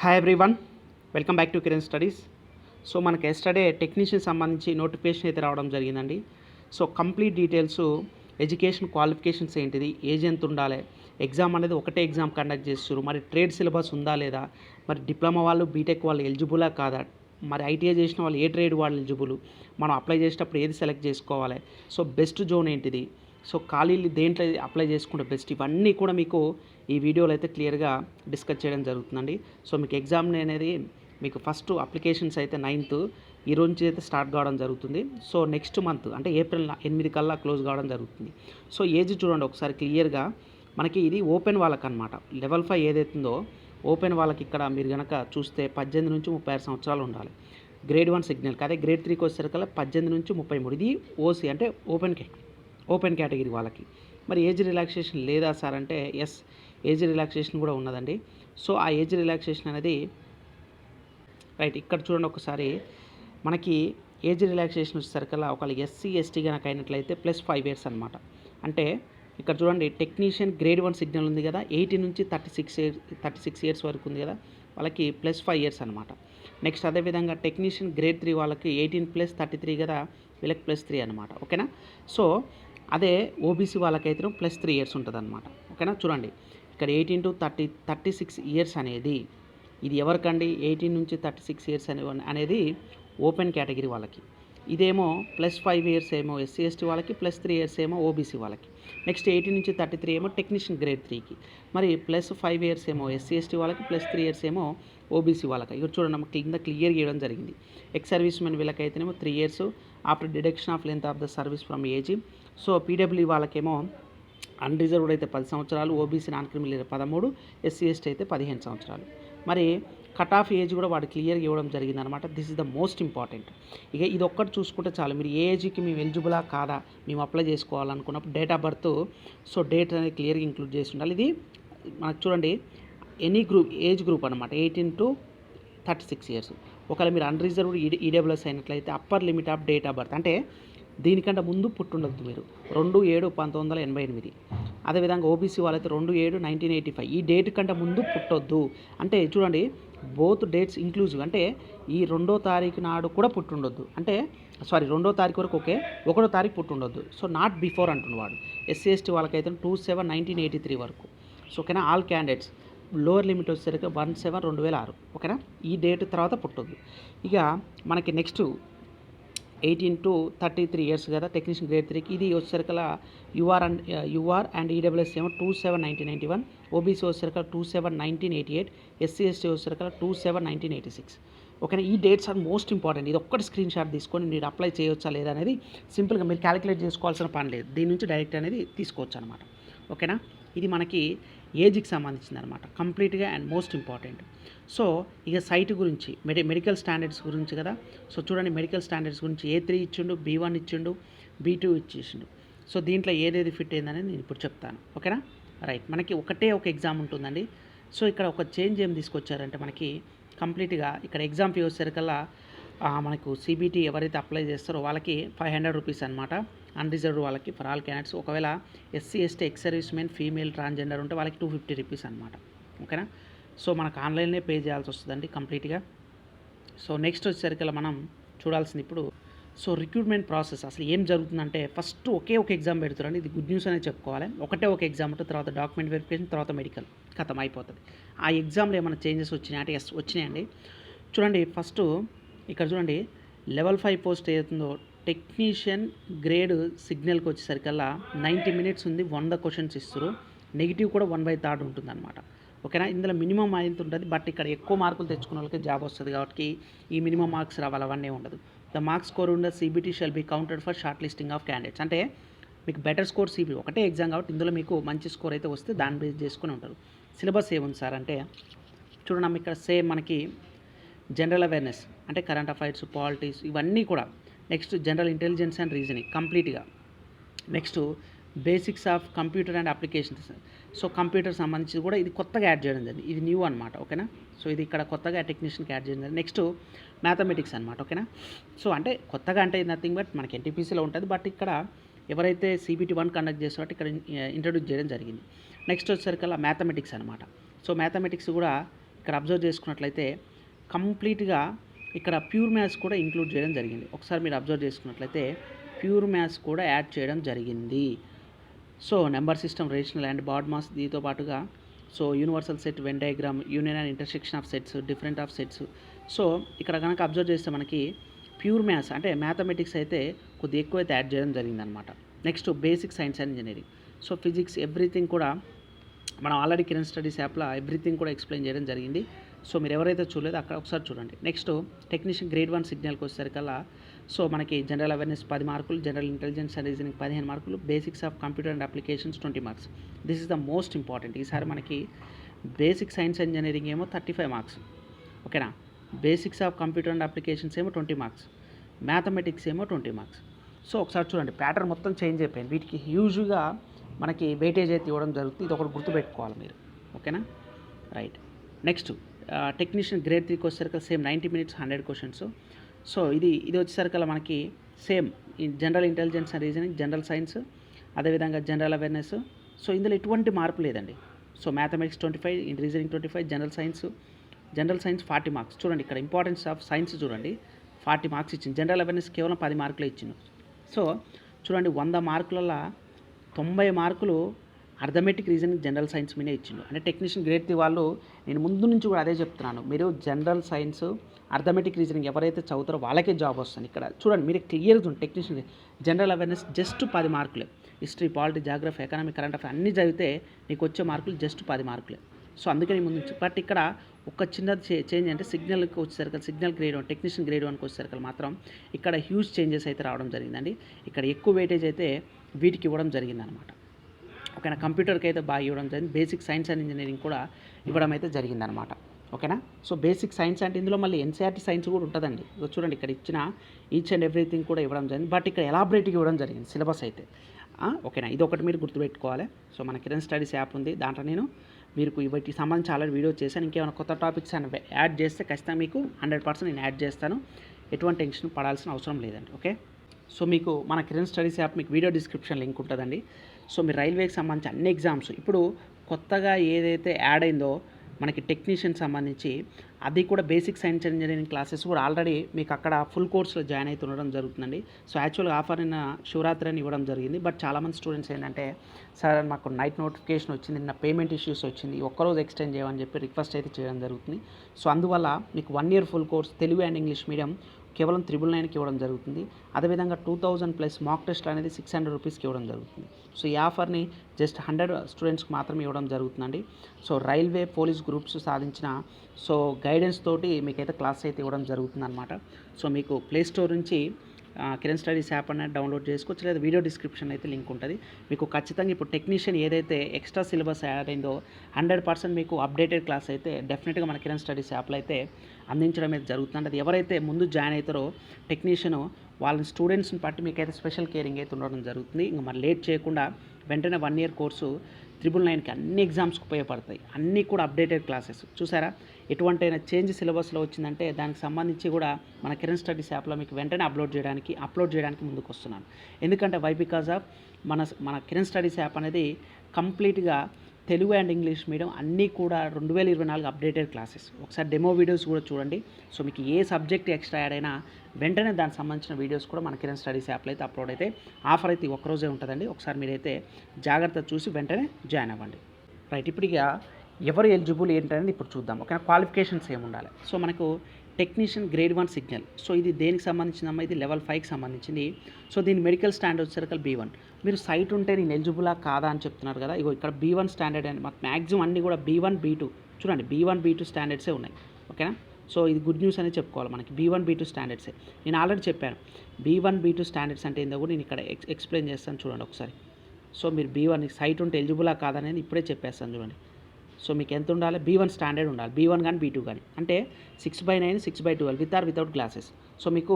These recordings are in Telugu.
Hi everyone welcome back to Kiran studies so మనకి ఎస్టర్డే టెక్నీషియన్ సంబంధించి నోటిఫికేషన్ అయితే రావడం జరిగిందండి. So complete details education qualifications ఏంటిది ఏజ్ ఎంత ఉండాలి ఎగ్జామ్ అనేది ఒకటే ఎగ్జామ్ కండక్ట్ చేస్తారు మరి ట్రేడ్ సిలబస్ ఉందా లేదా మరి డిప్లొమా వాళ్ళు బీటెక్ వాళ్ళు ఎలిజిబులా కాదా మరి ఐటీఐ చేసిన వాళ్ళు ఏ ట్రేడ్ వాళ్ళు ఎలిజిబుల్ మనం అప్లై చేసేటప్పుడు ఏది సెలెక్ట్ చేసుకోవాలి. సో బెస్ట్ జోన్ ఏంటిది సో ఖాళీలు దేంట్లో అప్లై చేసుకుంటే బెస్ట్ ఇవన్నీ కూడా మీకు ఈ వీడియోలో అయితే క్లియర్గా డిస్కస్ చేయడం జరుగుతుందండి. సో మీకు ఎగ్జామ్ అనేది మీకు ఫస్ట్ అప్లికేషన్స్ అయితే నైన్త్ ఈ రోజు నుంచి అయితే స్టార్ట్ కావడం జరుగుతుంది. సో నెక్స్ట్ మంత్ అంటే ఏప్రిల్ ఎనిమిది కల్లా క్లోజ్ కావడం జరుగుతుంది. సో ఏజ్ చూడండి ఒకసారి క్లియర్గా. మనకి ఇది ఓపెన్ వాళ్ళకనమాట లెవెల్ ఫైవ్ ఏదైతుందో ఓపెన్ వాళ్ళకి ఇక్కడ మీరు కనుక చూస్తే పద్దెనిమిది నుంచి ముప్పై ఆరు సంవత్సరాలు ఉండాలి. గ్రేడ్ వన్ సిగ్నల్ అదే గ్రేడ్ త్రీకి వచ్చేసరికల్లా పద్దెనిమిది నుంచి ముప్పై మూడు. ఇది ఓసీ అంటే ఓపెన్ కే ఓపెన్ కేటగిరీ వాళ్ళకి. మరి ఏజ్ రిలాక్సేషన్ లేదా సార్ అంటే ఎస్ ఏజ్ రిలాక్సేషన్ కూడా ఉన్నదండి. సో ఆ ఏజ్ రిలాక్సేషన్ అనేది రైట్ ఇక్కడ చూడండి ఒకసారి. మనకి ఏజ్ రిలాక్సేషన్ వచ్చేసరికల్లా ఒకవేళ ఎస్సీ ఎస్టీ కనుక అయినట్లయితే ప్లస్ ఫైవ్ ఇయర్స్ అనమాట అంటే ఇక్కడ చూడండి టెక్నీషియన్ గ్రేడ్ వన్ సిగ్నల్ ఉంది కదా ఎయిటీ నుంచి thirty six years thirty six years వరకు ఉంది కదా వాళ్ళకి ప్లస్ ఫైవ్ ఇయర్స్ అనమాట నెక్స్ట్ అదేవిధంగా టెక్నీషియన్ గ్రేడ్ త్రీ వాళ్ళకి ఎయిటీన్ ప్లస్ థర్టీ త్రీ కదా వీళ్ళకి ప్లస్ త్రీ అనమాట ఓకేనా? సో అదే ఓబీసీ వాళ్ళకైతే ప్లస్ త్రీ ఇయర్స్ ఉంటుంది అనమాట ఓకేనా? చూడండి. ఇక్కడ eighteen to thirty thirty six years అనేది ఇది ఎవరికండి? ఎయిటీన్ నుంచి థర్టీ సిక్స్ ఇయర్స్ అనే అనేది ఓపెన్ కేటగిరీ వాళ్ళకి. ఇదేమో ప్లస్ ఫైవ్ ఇయర్స్ ఏమో ఎస్సీ ఎస్టీ వాళ్ళకి ప్లస్ త్రీ ఇయర్స్ ఏమో ఓబీసీ వాళ్ళకి. నెక్స్ట్ ఎయిటీన్ నుంచి థర్టీ త్రీ ఏమో టెక్నీషియన్ గ్రేడ్ త్రీకి. మరి ప్లస్ ఫైవ్ ఇయర్స్ ఏమో ఎస్సీ ఎస్టీ వాళ్ళకి ప్లస్ త్రీ ఇయర్స్ ఏమో ఓబీసీ వాళ్ళకి. ఇక్కడ చూడండి మనకి కింద క్లియర్ చేయడం జరిగింది. Ex service men వీళ్ళకైతేనేమో three years after deduction of length of the service from age. So PW వాళ్ళకేమో అన్రిజర్వ్డ్ అయితే పది సంవత్సరాలు ఓబీసీ నాన్ క్రిమినల్ పదమూడు ఎస్సీ ఎస్టీ అయితే పదిహేను సంవత్సరాలు. మరి కట్ ఆఫ్ ఏజ్ కూడా వాడు క్లియర్గా ఇవ్వడం జరిగింది అనమాట this is the most important ఇక ఇది ఒక్కటి చూసుకుంటే చాలు మీరు ఏ ఏజ్కి మేము ఎలిజిబులా కాదా మేము apply చేసుకోవాలనుకున్నప్పుడు date of birth so date అనేది క్లియర్గా ఇంక్లూడ్ చేసి ఉండాలి. ఇది మనకు చూడండి ఎనీ గ్రూప్ ఏజ్ గ్రూప్ అనమాట eighteen to thirty six years ఒకవేళ మీరు అన్రిజర్వ్డ్ ఈ ఈడబ్ల్యూఎస్ అయినట్లయితే upper limit of date of birth అంటే దీనికంటే ముందు పుట్టుండద్దు మీరు. రెండు ఏడు పంతొమ్మిది వందల ఎనభై ఎనిమిది. అదేవిధంగా ఓబీసీ వాళ్ళైతే రెండు ఏడు నైన్టీన్ ఎయిటీ ఫైవ్ ఈ డేట్ కంటే ముందు పుట్టొద్దు. అంటే చూడండి బోత్ డేట్స్ ఇంక్లూజివ్ అంటే ఈ రెండో తారీఖు నాడు కూడా పుట్టుండొద్దు. అంటే సారీ రెండో తారీఖు వరకు ఓకే ఒకటో తారీఖు పుట్టుండొద్దు. సో నాట్ బిఫోర్ అంటున్నవాడు. ఎస్సీ ఎస్టీ వాళ్ళకైతే two seven nineteen eighty three వరకు. సో ఓకేనా? ఆల్ క్యాండిడేట్స్ లోవర్ లిమిట్ వచ్చేసరికి వన్ సెవెన్ రెండు వేల ఆరు. ఓకేనా? ఈ డేట్ తర్వాత పుట్టొద్దు. ఇక మనకి next eighteen to thirty three years కదా టెక్నీషియన్ గ్రేడ్ త్రీకి. ఇది వచ్చేసరికల UR and UR and EWS ఏమో two seven nineteen ninety one OBC వచ్చేసరికల two seven nineteen eighty eight SC ST వచ్చేసరికల two seven nineteen eighty six. ఓకేనా ఈ డేట్స్ ఆర్ మోస్ట్ ఇంపార్టెంట్. ఇది ఒక్కటి స్క్రీన్ షాట్ తీసుకొని మీరు అప్లై చేయొచ్చా లేదా అనేది సింపుల్గా మీరు క్యాలిక్యులేట్ చేసుకోవాల్సిన పని లేదు. దీని నుంచి డైరెక్ట్ అనేది తీసుకోవచ్చు అనమాట ఓకేనా ఇది మనకి ఏజ్కి సంబంధించింది అనమాట కంప్లీట్గా అండ్ మోస్ట్ ఇంపార్టెంట్. సో ఇక సైట్ గురించి మెడి మెడికల్ స్టాండర్డ్స్ గురించి కదా. సో చూడండి మెడికల్ స్టాండర్డ్స్ గురించి ఏ త్రీ ఇచ్చిండు బీ వన్ ఇచ్చిండు బీ టూ ఇచ్చేసిండు. సో దీంట్లో ఏదేది ఫిట్ అయిందనేది నేను ఇప్పుడు చెప్తాను. ఓకేనా? రైట్. మనకి ఒకటే ఒక ఎగ్జామ్ ఉంటుందండి. సో ఇక్కడ ఒక చేంజ్ ఏం తీసుకొచ్చారంటే మనకి కంప్లీట్గా ఇక్కడ ఎగ్జామ్ ఫీ వచ్చేసరికల్లా మనకు సిబిటీ ఎవరైతే అప్లై చేస్తారో వాళ్ళకి ఫైవ్ హండ్రెడ్ రూపీస్ అనమాట అన్రిజర్వ్డ్ వాళ్ళకి ఫర్ ఆల్ క్యాండిడేట్స్ ఒకవేళ SC ST ex service men female transgender ఉంటే వాళ్ళకి టూ ఫిఫ్టీ రూపీస్ అనమాట ఓకేనా సో మనకు ఆన్లైన్లో పే చేయాల్సి వస్తుందండి కంప్లీట్గా సో నెక్స్ట్ వచ్చేసరికి మనం చూడాల్సింది ఇప్పుడు. సో రిక్రూట్మెంట్ ప్రాసెస్ అసలు ఏం జరుగుతుందంటే ఫస్ట్ ఒకే ఒక ఎగ్జామ్ పెడుతారండి. ఇది గుడ్ న్యూస్ అనేది చెప్పుకోవాలి. ఒకటే ఒక ఎగ్జామ్ ఉంటుంది తర్వాత డాక్యుమెంట్ వెరిఫికేషన్ తర్వాత మెడికల్ ఖతం అయిపోతుంది ఆ ఎగ్జామ్లో ఏమైనా చేంజెస్ వచ్చినాయి? అంటే ఎస్ వచ్చినాయండి. చూడండి ఫస్ట్ ఇక్కడ చూడండి లెవెల్ ఫైవ్ పోస్ట్ ఏదైతుందో టెక్నీషియన్ గ్రేడ్ సిగ్నల్కి వచ్చేసరికల్లా నైంటీ మినిట్స్ ఉంది వంద క్వశ్చన్స్ ఇస్తారు నెగిటివ్ కూడా వన్ బై థర్డ్ ఉంటుంది అనమాట ఓకేనా? ఇందులో మినిమం అయింత ఉంటుంది? బట్ ఇక్కడ ఎక్కువ మార్కులు తెచ్చుకున్న వాళ్ళకి జాబ్ వస్తుంది కాబట్టి ఈ మినిమం మార్క్స్ రావాలి అవన్నీ ఉండదు. ద మార్క్స్ స్కోర్ ఉన్న CBT shall be counted for shortlisting of candidates. అంటే మీకు బెటర్ స్కోర్ సిబి ఒకటే ఎగ్జామ్ కాబట్టి ఇందులో మీకు మంచి స్కోర్ అయితే వస్తే దాన్ని బేస్ చేసుకుని ఉంటారు. సిలబస్ ఏముంది సార్? అంటే చూడండి ఇక్కడ సేమ్ మనకి జనరల్ అవేర్నెస్ అంటే కరెంట్ అఫైర్స్ పాలిటీస్ ఇవన్నీ కూడా next general intelligence and reasoning కంప్లీట్గా. Next basics of computer and applications. So computer సంబంధించి కూడా ఇది కొత్తగా యాడ్ చేయడం జరిగింది. ఇది న్యూ అనమాట ఓకేనా? సో ఇది ఇక్కడ కొత్తగా టెక్నీషియన్కి యాడ్ చేయడం జరిగింది. నెక్స్ట్ మ్యాథమెటిక్స్ అనమాట ఓకేనా? సో అంటే కొత్తగా అంటే నథింగ్ బట్ మనకి ఎన్టీపీసీలో ఉంటుంది. బట్ ఇక్కడ ఎవరైతే సిబిటీ వన్ కండక్ట్ చేస్తారో ఇక్కడ ఇంట్రడ్యూస్ చేయడం జరిగింది. నెక్స్ట్ వచ్చేసరికల్లా మ్యాథమెటిక్స్ అనమాట సో మ్యాథమెటిక్స్ కూడా ఇక్కడ అబ్జర్వ్ చేసుకున్నట్లయితే కంప్లీట్గా ఇక్కడ ప్యూర్ మ్యాథ్స్ కూడా ఇంక్లూడ్ చేయడం జరిగింది. ఒకసారి మీరు అబ్జర్వ్ చేసుకున్నట్లయితే ప్యూర్ మ్యాథ్స్ కూడా యాడ్ చేయడం జరిగింది. So number system rational and BODMAS దీంతో పాటుగా so universal set Venn diagram union and intersection of sets different of sets. So ఇక్కడ కనుక అబ్జర్వ్ చేస్తే మనకి ప్యూర్ మ్యాథ్స్ అంటే మ్యాథమెటిక్స్ అయితే కొద్దిగా ఎక్కువ అయితే యాడ్ చేయడం జరిగిందనమాట next basic science and engineering. So physics everything కూడా మనం ఆల్రెడీ కిరణ్ స్టడీస్ యాప్లో ఎవ్రీథింగ్ కూడా ఎక్స్ప్లెయిన్ చేయడం జరిగింది. సో మీరు ఎవరైతే చూడలేదో అక్కడ ఒకసారి చూడండి. నెక్స్ట్ టెక్నీషియన్ గ్రేడ్ వన్ సిగ్నల్కి వచ్చేసరికల్లా సో మనకి జనరల్ అవేర్నెస్ పది మార్కులు జనరల్ ఇంటెలిజెన్స్ అండ్ రీజనింగ్ పదిహేను మార్కులు basics of computer and applications twenty marks. This is the most important. ఈసారి మనకి బేసిక్ సైన్స్ ఇంజనీరింగ్ ఏమో థర్టీ ఫైవ్ మార్క్స్. ఓకేనా? Basics of computer and applications ఏమో ట్వంటీ మార్క్స్. మ్యాథమెటిక్స్ ఏమో ట్వంటీ మార్క్స్. సో ఒకసారి చూడండి ప్యాటర్న్ మొత్తం చేంజ్ అయిపోయింది. వీటికి హ్యూజ్గా మనకి వెయిటేజ్ అయితే ఇవ్వడం జరుగుతుంది. ఇది ఒకటి గుర్తుపెట్టుకోవాలి మీరు. ఓకేనా? రైట్. నెక్స్ట్ టెక్నీషియన్ గ్రేడ్ త్రీకి వచ్చేసరికి same ninety minutes hundred questions so ఇది ఇది వచ్చేసరికి మనకి same general intelligence and reasoning general science అదేవిధంగా జనరల్ అవేర్నెస్ సో ఇందులో ఎటువంటి మార్పు లేదండి. So mathematics twenty five reasoning twenty five general science general science forty marks చూడండి ఇక్కడ ఇంపార్టెన్స్ ఆఫ్ సైన్స్ చూడండి. ఫార్టీ మార్క్స్ ఇచ్చింది. జనరల్ అవేర్నెస్ కేవలం పది మార్కులే ఇచ్చింది సో చూడండి వంద మార్కులలో తొంభై మార్కులు అర్థమెటిక్ రీజనింగ్ జనరల్ సైన్స్ మీదే ఇచ్చిండు. అంటే టెక్నీషియన్ గ్రేడ్ వాళ్ళు నేను ముందు నుంచి కూడా అదే చెప్తున్నాను. మీరు జనరల్ సైన్స్ అర్థమెటిక్ రీజనింగ్ ఎవరైతే చదువుతారో వాళ్ళకే జాబ్ వస్తుంది ఇక్కడ. చూడండి మీరు క్లియర్గా చూడండి టెక్నీషియన్ జనరల్ అవేర్నెస్ జస్ట్ పది మార్కులే. History polity geography economic current affair అన్నీ చదివితే నీకు వచ్చే మార్కులు జస్ట్ పది మార్కులే. సో అందుకని ముందు నుంచి బట్ ఇక్కడ ఒక చిన్న చేంజ్ అంటే సిగ్నల్కి వచ్చేసరికి signal grade one technician grade వన్కి వచ్చేసరికి మాత్రం ఇక్కడ హ్యూజ్ చేంజెస్ అయితే రావడం జరిగిందండి. ఇక్కడ ఎక్కువ వెయిటేజ్ అయితే వీటికి ఇవ్వడం జరిగిందనమాట ఓకేనా కంప్యూటర్కి అయితే బాగా ఇవ్వడం జరిగింది. బేసిక్ సైన్స్ అండ్ ఇంజనీరింగ్ కూడా ఇవ్వడం అయితే జరిగిందనమాట. ఓకేనా సో బేసిక్ సైన్స్ అంటే ఇందులో మళ్ళీ ఎన్సీఆర్టీ సైన్స్ కూడా ఉంటుందండి. చూడండి ఇక్కడ ఇచ్చిన ఈచ్ అండ్ ఎవ్రీథింగ్ కూడా ఇవ్వడం జరిగింది. బట్ ఇక్కడ ఎలాబరేట్గా ఇవ్వడం జరిగింది సిలబస్ అయితే. ఓకేనా ఇది ఒకటి మీరు గుర్తుపెట్టుకోవాలి. సో మన కిరణ్ స్టడీస్ యాప్ ఉంది. దాంట్లో నేను మీకు వీటికి సంబంధించి ఆల్రెడీ వీడియో చేశాను. ఇంకేమైనా కొత్త టాపిక్స్ అని యాడ్ చేస్తే ఖచ్చితంగా మీకు హండ్రెడ్ పర్సెంట్ నేను యాడ్ చేస్తాను. ఎటువంటి టెన్షన్ పడాల్సిన అవసరం లేదండి. ఓకే? సో మీకు మన కిరణ్ స్టడీస్ యాప్ మీకు వీడియో డిస్క్రిప్షన్ లింక్ ఉంటుందండి. సో మీ రైల్వేకి సంబంధించి అన్ని ఎగ్జామ్స్. ఇప్పుడు కొత్తగా ఏదైతే యాడ్ అయిందో మనకి టెక్నీషియన్ సంబంధించి అది కూడా బేసిక్ సైన్స్ ఇంజనీరింగ్ క్లాసెస్ కూడా ఆల్రెడీ మీకు అక్కడ ఫుల్ కోర్సులో జాయిన్ అయితే ఉండడం జరుగుతుందండి. సో యాక్చువల్గా ఆఫర్ అయిన శివరాత్రి అని ఇవ్వడం జరిగింది. బట్ చాలామంది స్టూడెంట్స్ ఏంటంటే సార్ మాకు నైట్ నోటిఫికేషన్ వచ్చింది నిన్న పేమెంట్ ఇష్యూస్ వచ్చింది ఒక్కరోజు ఎక్స్టెండ్ చేయమని చెప్పి రిక్వెస్ట్ అయితే చేయడం జరుగుతుంది. సో అందువల్ల మీకు one year full course Telugu and English medium కేవలం త్రిబుల్ నైన్కి ఇవ్వడం జరుగుతుంది. అదేవిధంగా two thousand plus mock test అనేది సిక్స్ హండ్రెడ్ రూపీస్కి ఇవ్వడం జరుగుతుంది. సో ఈ ఆఫర్ని జస్ట్ హండ్రెడ్ స్టూడెంట్స్కి మాత్రమే ఇవ్వడం జరుగుతుందండి. సో రైల్వే పోలీస్ గ్రూప్స్ సాధించిన సో గైడెన్స్ తోటి మీకైతే క్లాస్ అయితే ఇవ్వడం జరుగుతుందన్నమాట. సో మీకు ప్లే స్టోర్ నుంచి కిరణ్ స్టడీస్ యాప్ అనేది డౌన్లోడ్ చేసుకోవచ్చు. లేదా వీడియో డిస్క్రిప్షన్ అయితే లింక్ ఉంటుంది. మీకు ఖచ్చితంగా ఇప్పుడు టెక్నీషియన్ ఏదైతే ఎక్స్ట్రా సిలబస్ యాడ్ అయిందో హండ్రెడ్ పర్సెంట్ మీకు అప్డేటెడ్ క్లాస్ అయితే డెఫినెట్గా మన కిరణ్ స్టడీస్ యాప్లో అయితే అందించడం అయితే జరుగుతుంది అది ఎవరైతే ముందు జాయిన్ అవుతారో టెక్నీషియన్ వాళ్ళ స్టూడెంట్స్ని బట్టి మీకైతే స్పెషల్ కేరింగ్ అయితే ఉండడం జరుగుతుంది. ఇంకా మరి లేట్ చేయకుండా వెంటనే వన్ ఇయర్ కోర్సు త్రిబుల్ నైన్కి అన్ని ఎగ్జామ్స్కి ఉపయోగపడతాయి. అన్నీ కూడా అప్డేటెడ్ క్లాసెస్. చూసారా? ఎటువంటి అయినా చేంజ్ సిలబస్లో వచ్చిందంటే దానికి సంబంధించి కూడా మన కిరణ్ స్టడీస్ యాప్లో మీకు వెంటనే అప్లోడ్ చేయడానికి అప్లోడ్ చేయడానికి ముందుకు వస్తున్నాను ఎందుకంటే వై బికాజ్ ఆఫ్ మన మన కిరణ్ స్టడీస్ యాప్ అనేది కంప్లీట్గా తెలుగు అండ్ ఇంగ్లీష్ మీడియం అన్నీ కూడా రెండు వేల ఇరవై నాలుగు అప్డేటెడ్ క్లాసెస్ ఒకసారి డెమో వీడియోస్ కూడా చూడండి. సో మీకు ఏ సబ్జెక్ట్ ఎక్స్ట్రా యాడ్ అయినా వెంటనే దానికి సంబంధించిన వీడియోస్ కూడా మన కిరణ్ స్టడీస్ యాప్లో అయితే అప్లోడ్ అయితే ఆఫర్ అయితే ఒక్కరోజే ఉంటుందండి. ఒకసారి మీరైతే జాగ్రత్త చూసి వెంటనే జాయిన్ అవ్వండి. రైట్ ఇప్పుడు ఇక ఎవరు ఎలిజిబుల్ ఏంటనేది ఇప్పుడు చూద్దాం. ఓకే క్వాలిఫికేషన్స్ ఏమి ఉండాలి సో మనకు technician grade one signal. So ఇది దేనికి సంబంధించిందమ్మా? ఇది లెవెల్ ఫైవ్కి సంబంధించింది. సో దీని మెడికల్ స్టాండర్డ్ వచ్చేసరికి బీ వన్. మీరు సైట్ ఉంటే నేను ఎలిజిబులా కాదా అని చెప్తున్నారు కదా ఇగో ఇక్కడ బీ వన్ స్టాండర్డ్ అని మాకు మ్యాక్సిమం అన్నీ కూడా బీ వన్ బీ టూ. చూడండి బీ వన్ బీ టూ స్టాండర్డ్సే ఉన్నాయి. ఓకేనా? సో ఇది గుడ్ న్యూస్ అనేది చెప్పుకోవాలి మనకి. బీ వన్ బీ టూ స్టాండర్డ్సే. నేను ఆల్రెడీ చెప్పాను. B one B two standards అంటే ఏందో కూడా నేను ఇక్కడ ఎక్స్ ఎక్స్ప్లెయిన్ చేస్తాను చూడండి ఒకసారి. సో మీరు బీ వన్ సైట్ ఉంటే ఎలిజిబులా కాదనేది ఇప్పుడే చెప్పేస్తాను చూడండి. సో మీకు ఎంత ఉండాలి? బీ వన్ స్టాండర్డ్ ఉండాలి. బీ వన్ కానీ బీ టూ కానీ అంటే six by nine six by twelve with or without glasses so మీకు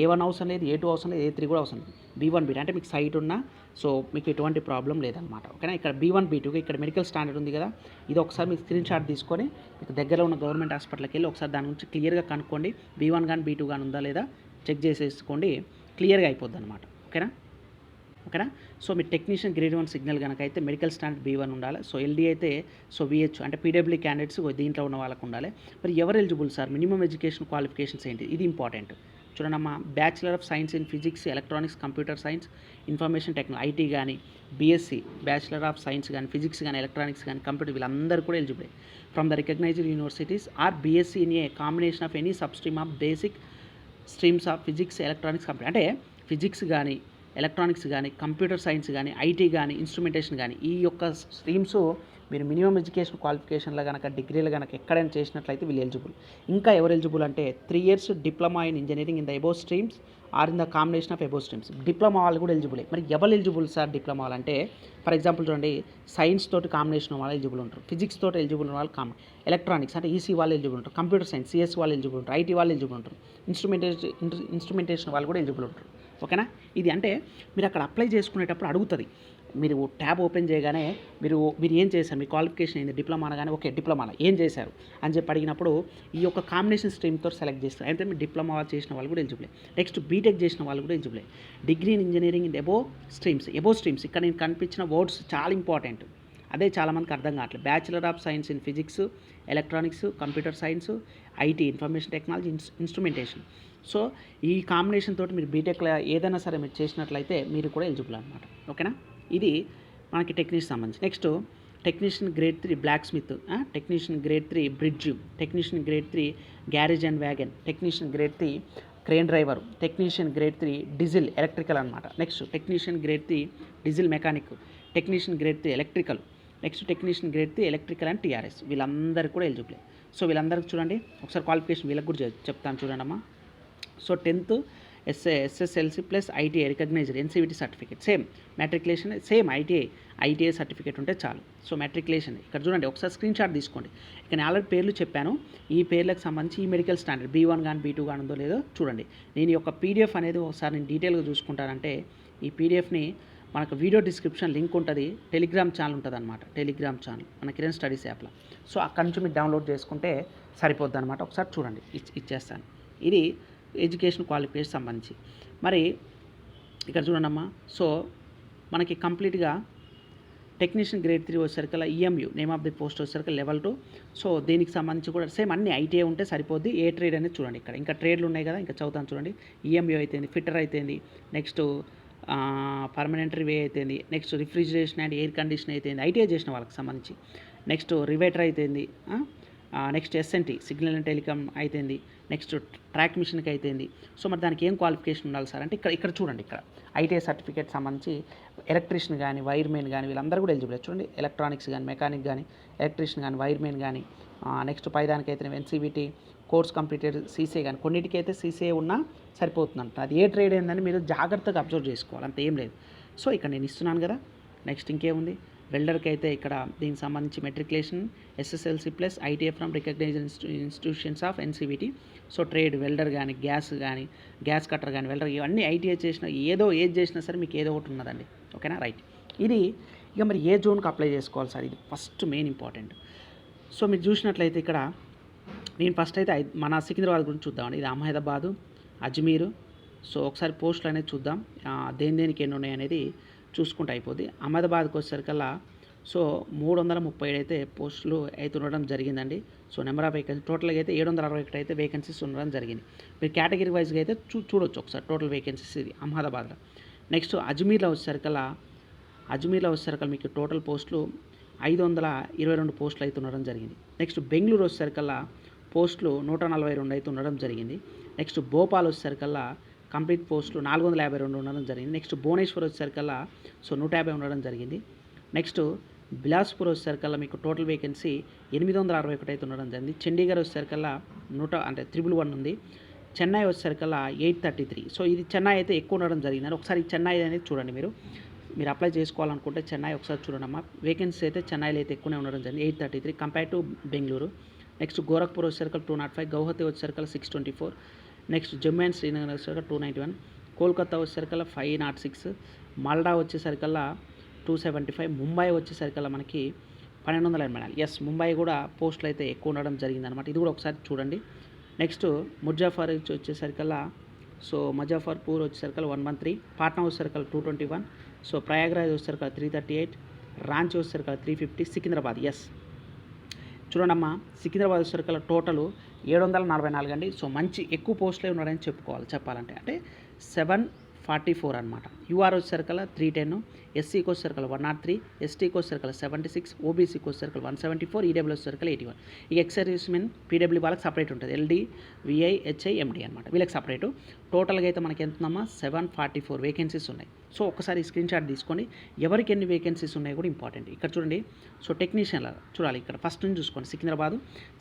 ఏ వన్ అవసరం లేదు ఏ టూ అవసరం లేదు ఏ త్రీ కూడా అవసరం లేదు. బీ వన్ బీ అంటే మీకు సైట్ ఉన్నా సో మీకు ఎటువంటి ప్రాబ్లం లేదనమాట ఓకేనా? ఇక్కడ బీ వన్ బీ టూ ఇక్కడ మెడికల్ స్టాండర్డ్ ఉంది కదా? ఇది ఒకసారి మీకు స్క్రీన్ షాట్ తీసుకొని మీకు దగ్గరలో ఉన్న గవర్నమెంట్ హాస్పిటల్కి వెళ్ళి ఒకసారి దాని గురించి క్లియర్గా కనుక్కోండి. బీ వన్ కానీ బీ టూ కానీ ఉందా లేదా? చెక్ చేసేసుకోండి. క్లియర్గా అయిపోద్ది అనమాట ఓకేనా? ఓకేనా? సో మీ టెక్నీషియన్ గ్రేడ్ వన్ సిగ్నల్ కనుక అయితే మెడికల్ స్టాండర్డ్ బీ వన్ ఉండాలి. సో ఎల్డీ అయితే సో విహెచ్ అంటే పీడబ్ల్యూ క్యాండిడేట్స్ దీంట్లో ఉన్న వాళ్ళకు ఉండాలి. మరి ఎవరు eligible sir? Minimum education qualifications ఏంటి? ఇది ఇంపార్టెంట్. చూడండమ్మా bachelor of science in physics electronics computer science information technology IT కానీ బీఎస్సీ బ్యాచిలర్ ఆఫ్ సైన్స్ కానీ ఫిజిక్స్ కానీ ఎలక్ట్రానిక్స్ కానీ కంప్యూటర్ వీళ్ళందరూ కూడా eligible. From the recognized universities or BSc in a combination of any sub stream of basic streams of physics electronics computer అంటే ఫిజిక్స్ కానీ ఎలక్ట్రానిక్స్ కానీ కంప్యూటర్ సైన్స్ కానీ ఐటీ కానీ ఇన్స్ట్రుమెంటేషన్ కానీ ఈ యొక్క స్ట్రీమ్స్ మీరు మినిమం ఎడ్యుకేషన్ క్వాలిఫికేషన్లో కనుక డిగ్రీలు కనుక ఎక్కడైనా చేసినట్లయితే వీళ్ళు ఎలిజిబుల్. ఇంకా ఎవరు ఎలిజిబుల్ అంటే three years diploma in engineering in the above streams or in the combination of above streams. Diploma వాళ్ళు కూడా ఎలిజిబుల్. మరి ఎవరు ఎలిజిబుల్ సార్ డిప్లొమా వాళ్ళు అంటే ఫర్ ఎగ్జాంపుల్ చూడండి సైన్స్ తోటి కాంబినేషన్ వాళ్ళు ఎలిజిబుల్ ఉంటారు. ఫిజిక్స్ తోటి ఎలిజిబుల్ ఉన్న వాళ్ళు కామన్ ఎలక్ట్రానిక్స్ అంటే ఈసీ వాళ్ళు ఎలిజిబుల్ ఉంటారు. కంప్యూటర్ సైన్స్ సిఎస్ వాళ్ళు ఎలిజిబుల్ ఉంటారు. ఐటీ వాళ్ళు ఎలిజిబుల్ ఉంటారు. ఇన్స్ట్రుమెంటేషన్ ఇన్స్ట్రుమెంటేషన్ వాళ్ళు కూడా ఎలిజిబుల్ ఉంటారు. ఓకేనా? ఇది అంటే మీరు అక్కడ అప్లై చేసుకునేటప్పుడు అడుగుతుంది. మీరు ట్యాబ్ ఓపెన్ చేయగానే మీరు మీరు ఏం చేశారు? మీ క్వాలిఫికేషన్ ఏంది? డిప్లొమా అనగానే ఓకే డిప్లొమా ఏం చేశారు? అని చెప్పి అడిగినప్పుడు ఈ యొక్క కాంబినేషన్ స్ట్రీమ్తో సెలెక్ట్ చేస్తారు. అయితే మీరు డిప్లొమా చేసిన వాళ్ళు కూడా ఎలిజిబులే. నెక్స్ట్ బీటెక్ చేసిన వాళ్ళు కూడా ఎలిజిబులే. Degree in engineering in above streams. Above streams. ఇక్కడ నేను కనిపించిన వర్డ్స్ చాలా ఇంపార్టెంట్. అదే చాలామందికి అర్థం కావట్లేదు. Bachelor of science in physics electronics computer science IT information technology instrumentation. So ఈ కాంబినేషన్ తోటి మీరు బీటెక్లో ఏదైనా సరే మీరు చేసినట్లయితే మీరు కూడా ఎలిజిబుల్ అనమాట ఓకేనా? ఇది మనకి టెక్నీషియన్ సంబంధించి. Next technician grade three blacksmith technician grade three bridge technician grade three garage and wagon technician grade three crane driver technician grade three diesel electrical అనమాట next technician grade three diesel mechanic technician grade three electrical next technician grade three electrical and TRS. వీళ్ళందరూ కూడా ఎలిజిబుల్. సో వీళ్ళందరికీ చూడండి. ఒకసారి క్వాలిఫికేషన్ వీళ్ళకి కూడా చెప్తాను చూడండి అమ్మా so tenth SA SSLC plus ITI recognized NCVT certificate same matriculation same ITI ITI certificate ఉంటే చాలు. సో మ్యాట్రికులేషన్ ఇక్కడ చూడండి ఒకసారి స్క్రీన్ షాట్ తీసుకోండి. ఇక్కడ నేను ఆల్రెడీ పేర్లు చెప్పాను. ఈ పేర్లకు సంబంధించి ఈ మెడికల్ స్టాండర్డ్ బీ వన్ కానీ బీ టూ కానీ ఉందో లేదో చూడండి. నేను ఈ యొక్క పీడిఎఫ్ అనేది ఒకసారి నేను డీటెయిల్గా చూసుకుంటానంటే ఈ పీడిఎఫ్ని మనకు వీడియో డిస్క్రిప్షన్ లింక్ ఉంటుంది. టెలిగ్రామ్ ఛానల్ ఉంటుంది అనమాట టెలిగ్రామ్ ఛానల్ మన కిరణ్ స్టడీస్ యాప్లో సో అక్కడి నుంచి మీరు డౌన్లోడ్ చేసుకుంటే సరిపోద్ది అనమాట ఒకసారి చూడండి. ఇచ్- ఇచ్చేస్తాను. ఇది ఎడ్యుకేషన్ క్వాలిఫికేషన్ సంబంధించి. మరి ఇక్కడ చూడండమ్మా. సో మనకి కంప్లీట్గా టెక్నీషియన్ గ్రేడ్ త్రీ వచ్చేసరికల్లా EMU name of the post వచ్చేసరికి లెవెల్ టూ సో దీనికి సంబంధించి కూడా సేమ్ అన్ని ఐటీఐ ఉంటే సరిపోద్ది. ఏ ట్రేడ్ అనేది చూడండి ఇక్కడ. ఇంకా ట్రేడ్లు ఉన్నాయి కదా ఇంకా చదువుతాను చూడండి. ఈఎంయు అయితేంది ఫిట్టర్ అయితేంది నెక్స్ట్ పర్మనెంటరీ వే అయితేంది next refrigeration and air condition అయితేంది ఐటీఐ చేసిన వాళ్ళకి సంబంధించి. నెక్స్ట్ రివేటర్ అయితేంది next SNT signal and telecom అయితేంది నెక్స్ట్ ట్రాక్ మిషన్కి అయితేంది. సో మరి దానికి ఏం క్వాలిఫికేషన్ ఉండాలి సార్? అంటే ఇక్కడ ఇక్కడ చూడండి ఇక్కడ. ఐటీఐ సర్టిఫికేట్ సంబంధించి ఎలక్ట్రీషియన్ కానీ వైర్మెన్ కానీ వీళ్ళందరూ కూడా ఎలిజిబుల్ చూడండి ఎలక్ట్రానిక్స్ కానీ మెకానిక్ కానీ ఎలక్ట్రీషియన్ కానీ వైర్మెన్ కానీ నెక్స్ట్ పైదానికి అయితే ఎన్సీబీటీ కోర్స్ కంప్లీటెడ్ సీసీఏ కానీ కొన్నిటికి అయితే సీసీఏ ఉన్నా సరిపోతుందంట. అది ఏ ట్రేడ్ ఏందని మీరు జాగ్రత్తగా అబ్జర్వ్ చేసుకోవాలి అంత ఏం లేదు. సో ఇక్కడ నేను ఇస్తున్నాను కదా నెక్స్ట్ ఇంకేముంది? వెల్డర్కి అయితే ఇక్కడ దీనికి సంబంధించి matriculation SSLC plus ITI from recognize institutions of NCVT. So trade welder కానీ గ్యాస్ కానీ గ్యాస్ కట్టర్ కానీ వెల్డర్ ఇవన్నీ ఐటీఐ చేసిన ఏదో ఏది చేసినా సరే మీకు ఏదో ఒకటి ఉన్నదండి. ఓకేనా? రైట్. ఇది ఇక మరి ఏ జోన్కి అప్లై చేసుకోవాలి సార్? ఇది ఫస్ట్ మెయిన్ ఇంపార్టెంట్. సో మీరు చూసినట్లయితే ఇక్కడ నేను ఫస్ట్ అయితే మన సికింద్రాబాద్ గురించి చూద్దామండి. ఇది అహ్మదాబాదు అజ్మీరు. సో ఒకసారి పోస్టులు అనేది చూద్దాం. దేని దేనికి ఎన్ని ఉన్నాయి అనేది చూసుకుంటే అయిపోద్ది. అహ్మదాబాద్కి వచ్చేసరికల్లా సో మూడు వందల ముప్పై ఏడు అయితే పోస్టులు అయితే ఉండడం జరిగిందండి. సో నెంబర్ ఆఫ్ వేకెన్సీ టోటల్గా అయితే ఏడు వందల అరవై ఒకటి అయితే వేకెన్సీస్ ఉండడం జరిగింది. మీరు కేటగిరీ వైజ్గా అయితే చూ చూడొచ్చు ఒకసారి టోటల్ వేకెన్సీస్ ఇది అహ్మదాబాద్లో. నెక్స్ట్ అజ్మీర్లో వచ్చేసరికల్లా అజ్మీర్లో వచ్చేసరికల్లా మీకు టోటల్ పోస్టులు ఐదు వందల ఇరవై రెండు పోస్టులు అయితే ఉండడం జరిగింది. నెక్స్ట్ బెంగళూరు వచ్చేసరికల్లా పోస్టులు నూట నలభై రెండు అయితే ఉండడం జరిగింది. నెక్స్ట్ భోపాల్ వచ్చేసరికల్లా కంప్లీట్ పోస్టులు నాలుగు వందల యాభై రెండు ఉండడం జరిగింది. నెక్స్ట్ భువనేశ్వర్ వచ్చేసరికల్లా సో నూట యాభై ఉండడం జరిగింది. నెక్స్ట్ బిలాస్పూర్ వచ్చేసరికల్లా మీకు టోటల్ వేకెన్సీ ఎనిమిది వందల అరవై ఒకటి అయితే ఉండడం జరిగింది. చండీగఢ్ వచ్చేసరికల్లా నూట అంటే త్రిబుల్ వన్ ఉంది. చెన్నై వచ్చేసరికల్లా ఎయిట్ థర్టీ త్రీ. సో ఇది చెన్నై అయితే ఎక్కువ ఉండడం జరిగింది ఒకసారి చెన్నై అనేది చూడండి మీరు. మీరు అప్లై చేసుకోవాలనుకుంటే చెన్నై ఒకసారి చూడండి అమ్మా వేకెన్సీ అయితే చెన్నైలో అయితే ఎక్కువనే ఉండడం జరిగింది eight thirty three compare to Bengaluru. Next Gorakhpur వచ్చేసరికి టూ నాట్ ఫైవ్ గౌహతి వచ్చేసరికి six twenty four next Jammu and Srinagar వచ్చేసరికి టూ నైంటీ వన్ కోల్కతా వచ్చేసరికల్లా ఫైవ్ నాట్ సిక్స్ మాల్డా వచ్చేసరికల్లా టూ సెవెంటీ ఫైవ్ ముంబై వచ్చేసరికల్లా మనకి పన్నెండు వందల ఎనభై నాలుగు. ఎస్ ముంబై కూడా పోస్టులు అయితే ఎక్కువ ఉండడం జరిగింది అనమాట ఇది కూడా ఒకసారి చూడండి. నెక్స్ట్ ముజాఫర్ వచ్చేసరికల్లా సో ముజాఫర్పూర్ వచ్చేసరికల్ one one three Patna వచ్చేసరికల్ two twenty one so Prayagraj వచ్చేసరికి త్రీ థర్టీ ఎయిట్ రాంచీ వచ్చేసరికల్ త్రీ ఫిఫ్టీ సికింద్రాబాద్. ఎస్ చూడండమ్మా సికింద్రాబాద్ సర్కిల్ టోటల్ ఏడు వందల నలభై నాలుగు అండి. సో మంచి ఎక్కువ పోస్టులే ఉన్నాడని చెప్పుకోవాలి చెప్పాలంటే. అంటే సెవెన్ ఫార్టీ ఫోర్ అనమాట యూఆర్ వచ్చేసరికల్లా త్రీ టెన్ ఎస్సీకి వచ్చేసరికల్ వన్ నాట్ త్రీ ఎస్టీకి వచ్చేసరికల్ సెవెంటీ సిక్స్ ఓబీసీకి వచ్చేసరికల్ వన్ సెవెంటీ ఫోర్ ఈడబ్ల్యూ వచ్చేసరికల్ ఎయిటీ వన్ ఈ ఎక్సర్వీస్ మెన్ పీడబ్ల్యూ వాళ్ళకి సపరేట్ ఉంటుంది. ఎల్డీ విఐ హెచ్ఐ ఎండి అనమాట వీళ్ళకి సపరేటు టోటల్గా అయితే మనకి ఎంత ఉందమ్మా? సెవెన్ ఫార్టీ ఫోర్ వేకెన్సీస్ ఉన్నాయి. సో ఒకసారి స్క్రీన్ షాట్ తీసుకొని ఎవరికి ఎన్ని వేకెన్సీస్ ఉన్నాయి కూడా ఇంపార్టెంట్ ఇక్కడ చూడండి. సో టెక్నీషియన్ల చూడాలి ఇక్కడ. ఫస్ట్ నుంచి చూసుకోండి. సికింద్రాబాద్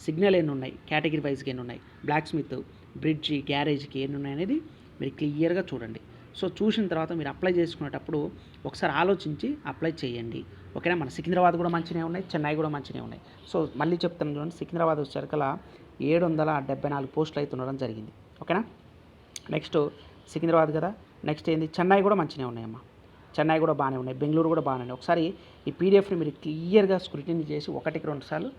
సిగ్నల్ ఎన్ని ఉన్నాయి? కేటగిరీ వైజ్గా ఎన్ని ఉన్నాయి? బ్లాక్ స్మిత్ బ్రిడ్జి గ్యారేజ్కి ఎన్ని ఉన్నాయి అనేది మీరు క్లియర్గా చూడండి. సో చూసిన తర్వాత మీరు అప్లై చేసుకునేటప్పుడు ఒకసారి ఆలోచించి అప్లై చేయండి. ఓకేనా? మన సికింద్రాబాద్ కూడా మంచినే ఉన్నాయి చెన్నై కూడా మంచిగా ఉన్నాయి. సో మళ్ళీ చెప్తాను చూడండి సికింద్రాబాద్ వచ్చేసరికల్లా ఏడు వందల డెబ్బై నాలుగు పోస్టులు అయితే ఉండడం జరిగింది. ఓకేనా? నెక్స్ట్ సికింద్రాబాద్ కదా? నెక్స్ట్ ఏంది? చెన్నై కూడా మంచిగా ఉన్నాయమ్మా. చెన్నై కూడా బాగానే ఉన్నాయి బెంగళూరు కూడా బాగానే ఉన్నాయి. ఒకసారి ఈ పీడిఎఫ్ని మీరు క్లియర్గా స్క్రూటినీ చేసి ఒకటికి రెండు సార్లు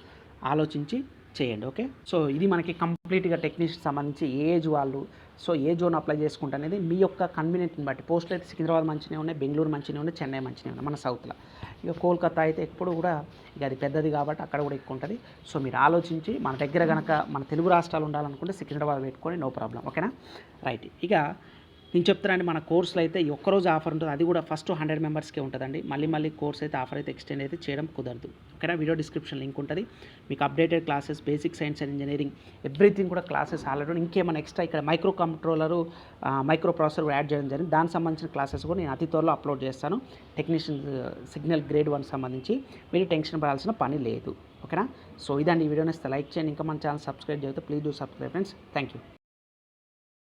ఆలోచించి చేయండి ఓకే? సో ఇది మనకి కంప్లీట్గా టెక్నీషియన్ సంబంధించి ఏజ్ వాళ్ళు సో ఏ జోన్ అప్లై చేసుకుంటా అనేది మీ యొక్క కన్వీనియంట్ని బట్టి. పోస్టులు అయితే సికింద్రాబాద్ మంచినే ఉన్నాయి బెంగళూరు మంచినే ఉన్నాయి చెన్నై మంచినే ఉన్నాయి మన సౌత్లో. ఇక కోల్కతా అయితే ఎప్పుడు కూడా ఇక అది పెద్దది కాబట్టి అక్కడ కూడా ఎక్కువ ఉంటుంది. సో మీరు ఆలోచించి మన దగ్గర కనుక మన తెలుగు రాష్ట్రాలు ఉండాలనుకుంటే సికింద్రాబాద్ పెట్టుకొని నో ప్రాబ్లం. ఓకేనా? రైట్. ఇక నేను చెప్తానండి మన కోర్సులో అయితే ఒక్కరోజు ఆఫర్ ఉంటుంది. అది కూడా ఫస్ట్ హండ్రెడ్ మెంబర్స్కే ఉంటుందండి. మళ్ళీ మళ్ళీ కోర్స్ అయితే ఆఫర్ అయితే ఎక్స్టెండ్ అయితే చేయడం కుదరదు. ఓకేనా? వీడియో డిస్క్రిప్షన్ లింక్ ఉంటుంది. మీకు updated classes basic science and engineering everything కూడా క్లాసెస్ ఆల్రెడీ ఇంకేమైనా ఎక్స్ట్రా ఇక్కడ microcontroller microprocessor add చేయడం జరిగింది. దానికి సంబంధించిన క్లాసెస్ కూడా నేను అతి త్వరలో అప్లోడ్ చేస్తాను. టెక్నీషియన్ సిగ్నల్ గ్రేడ్ వన్ సంబంధించి మీరు టెన్షన్ పడాల్సిన పని లేదు. ఓకేనా? సో ఇదండి ఈ వీడియోని ఇస్తే లైక్ చేయండి. ఇంకా మన ఛానల్ సబ్స్క్రైబ్ చేస్తే please do subscribe friends. Thank you